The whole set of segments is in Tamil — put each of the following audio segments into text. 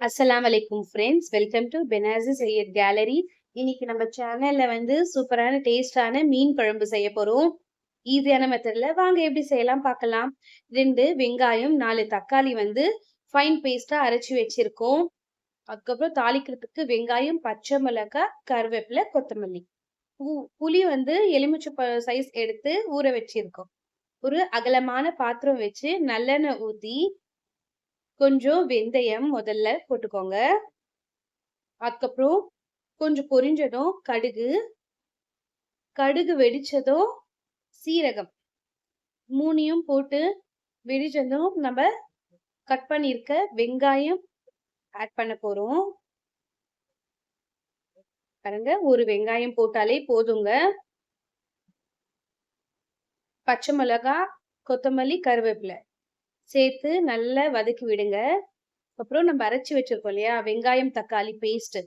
அஸ்ஸலாம் வலைக்கும் friends welcome to பெனாசி Syed gallery இன்னைக்கு நம்ம சேனல்ல வந்து சூப்பரான டேஸ்டான மீன் குழம்பு செய்ய போறோம். ஈஸியான மெத்தட்ல வாங்க எப்படி செய்யலாம் பார்க்கலாம். ரெண்டு வெங்காயம் நாலு தக்காளி வந்து ஃபைன் பேஸ்டா அரைச்சி வச்சிருக்கோம். அதுக்கப்புறம் தாளிக்கிறதுக்கு வெங்காயம் பச்சை மிளகாய் கருவேப்பிலை கொத்தமல்லி. புளி வந்து எலுமிச்சை சைஸ் எடுத்து ஊற வச்சிருக்கோம். ஒரு அகலமான பாத்திரம் வச்சு நல்லெண்ணெய் ஊற்றி கொஞ்சம் வெந்தயம் முதல்ல போட்டுக்கோங்க. அதுக்கப்புறம் கொஞ்சம் பொரிஞ்சதும் கடுகு. கடுகு வெடிச்சதும் சீரகம். மூணையும் போட்டு வெடிச்சதும் நம்ம கட் பண்ணியிருக்க வெங்காயம் ஆட் பண்ண போகிறோம் பாருங்க ஒரு வெங்காயம் போட்டாலே போதுங்க. பச்சை மிளகாய் கொத்தமல்லி கருவேப்பிலை. சேர்த்து நல்லா வதக்கி விடுங்க. அப்புறம் நம்ம அரைச்சி வச்சிருக்கோம் இல்லையா? வெங்காயம் தக்காளி பேஸ்ட்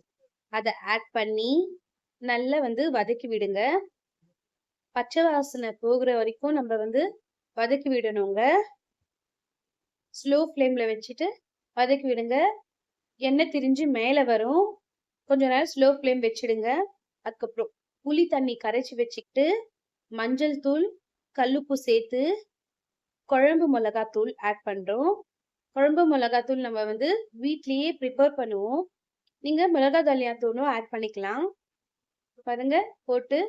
அதை ஆட் பண்ணி நல்லா வந்து வதக்கி விடுங்க. பச்சை வாசனை போகிற வரைக்கும் நம்ம வந்து வதக்கி விடணுங்க. ஸ்லோ ஃப்ளேமில் வச்சுட்டு வதக்கி விடுங்க. எண்ணெய் திரிஞ்சு மேலே வரும். கொஞ்ச நேரம் ஸ்லோ ஃப்ளேம் வச்சிடுங்க. அதுக்கப்புறம் புளி தண்ணி கரைச்சி வச்சுக்கிட்டு மஞ்சள் தூள் கல்லுப்பு சேர்த்து குழம்பு மிளகாத்தூள் ஆட் பண்ணுறோம் குழம்பு மிளகாத்தூள் நம்ம வந்து வீட்லேயே ப்ரிப்பேர் பண்ணுவோம். நீங்கள் மிளகா தனியாத்தூளும் ஆட் பண்ணிக்கலாம். பாருங்க போட்டு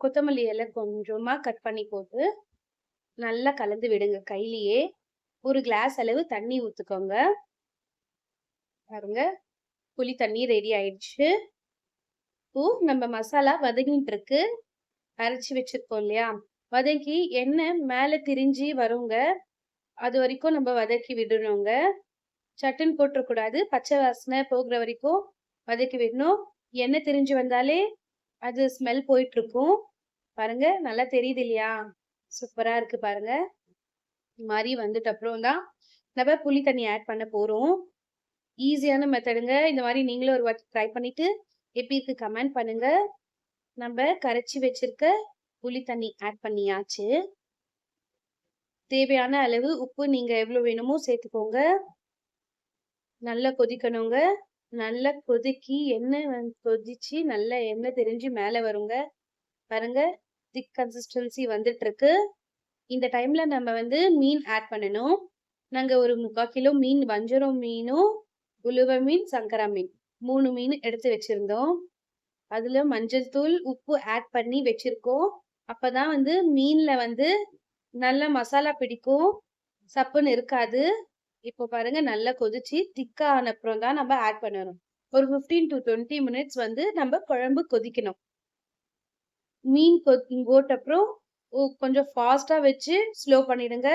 கொத்தமல்லி இலை கொஞ்சமாக கட் பண்ணி போட்டு நல்லா கலந்து விடுங்க கையிலேயே. ஒரு கிளாஸ் அளவு தண்ணி ஊற்றுக்கோங்க பாருங்க புளி தண்ணி ரெடி ஆயிடுச்சு. இப்போ நம்ம மசாலா வதங்கிட்டு இருக்கு. அரைச்சி வச்சிருக்கோம் இல்லையா? வதக்கி எண்ணெய் மேலே திரிஞ்சு வருங்க. அது வரைக்கும் நம்ம வதக்கி விடணுங்க. சட்டுன்னு போட்டுறக்கூடாது. பச்சை வாசனை போகிற வரைக்கும் வதக்கி விடணும். எண்ணெய் திரிஞ்சு வந்தாலே அது ஸ்மெல் போயிட்டு இருக்கும் பாருங்க நல்லா தெரியுது இல்லையா? சூப்பராக இருக்கு பாருங்க. இது மாதிரி வந்துட்டு அப்புறம் தான் நம்ம புளி தண்ணி ஆட் பண்ண போகிறோம் ஈஸியான மெத்தடுங்க இந்த மாதிரி நீங்களும் ஒரு வாட்டி ட்ரை பண்ணிட்டு எப்படி இருக்கு? கமெண்ட் பண்ணுங்க. நம்ம கரைச்சி வச்சிருக்க புளி தண்ணி ஆட் பண்ணியாச்சு. தேவையான அளவு உப்பு நீங்கள் எவ்வளோ வேணுமோ சேர்த்துக்கோங்க. நல்லா கொதிக்கணுங்க. நல்லா கொதிக்கி எண்ணெய் கொதிச்சு நல்லா எண்ணெய் தெரிஞ்சு மேலே வருங்க. பாருங்க திக் கன்சிஸ்டன்சி வந்துட்டு இருக்கு இந்த டைம்ல நம்ம வந்து மீன் ஆட் பண்ணணும். நாங்கள் ஒரு முக்கால் கிலோ மீன் வஞ்சரம் மீனும் உலுவ மீன் சங்கரா மீன் மூணு மீன் எடுத்து வச்சிருந்தோம். அதில் மஞ்சள் தூள் உப்பு ஆட் பண்ணி வச்சிருக்கோம். அப்பதான் வந்து மீன்ல வந்து நல்ல மசாலா பிடிக்கும். சப்புன்னு இருக்காது. இப்போ பாருங்க நல்லா கொதிச்சு திக்கா ஆன அப்புறம் தான் நம்ம ஆட் பண்ணணும். ஒரு 15 டு டுவெண்ட்டி மினிட்ஸ் வந்து நம்ம குழம்பு கொதிக்கணும். மீன் கொதி போட்ட அப்புறம் கொஞ்சம் ஃபாஸ்ட்டாக வச்சு ஸ்லோ பண்ணிடுங்க.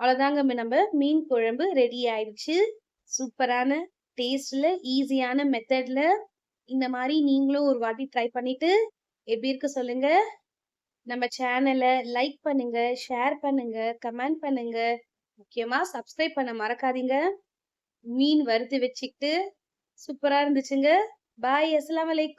அவ்வளோதாங்க நம்ம மீன் குழம்பு ரெடி ஆயிடுச்சு. சூப்பரான டேஸ்டில் ஈஸியான மெத்தடில் இந்த மாதிரி நீங்களும் ஒரு வாட்டி ட்ரை பண்ணிவிட்டு எப்படி இருக்கு சொல்லுங்கள் நம்ம சேனலை லைக் பண்ணுங்க ஷேர் பண்ணுங்க கமெண்ட் பண்ணுங்க. முக்கியமா சப்ஸ்கிரைப் பண்ண மறக்காதீங்க. மீன் வறுத்து வச்சுக்கிட்டு சூப்பரா இருந்துச்சுங்க. பாய் அஸ்லாம் வலைக்கும்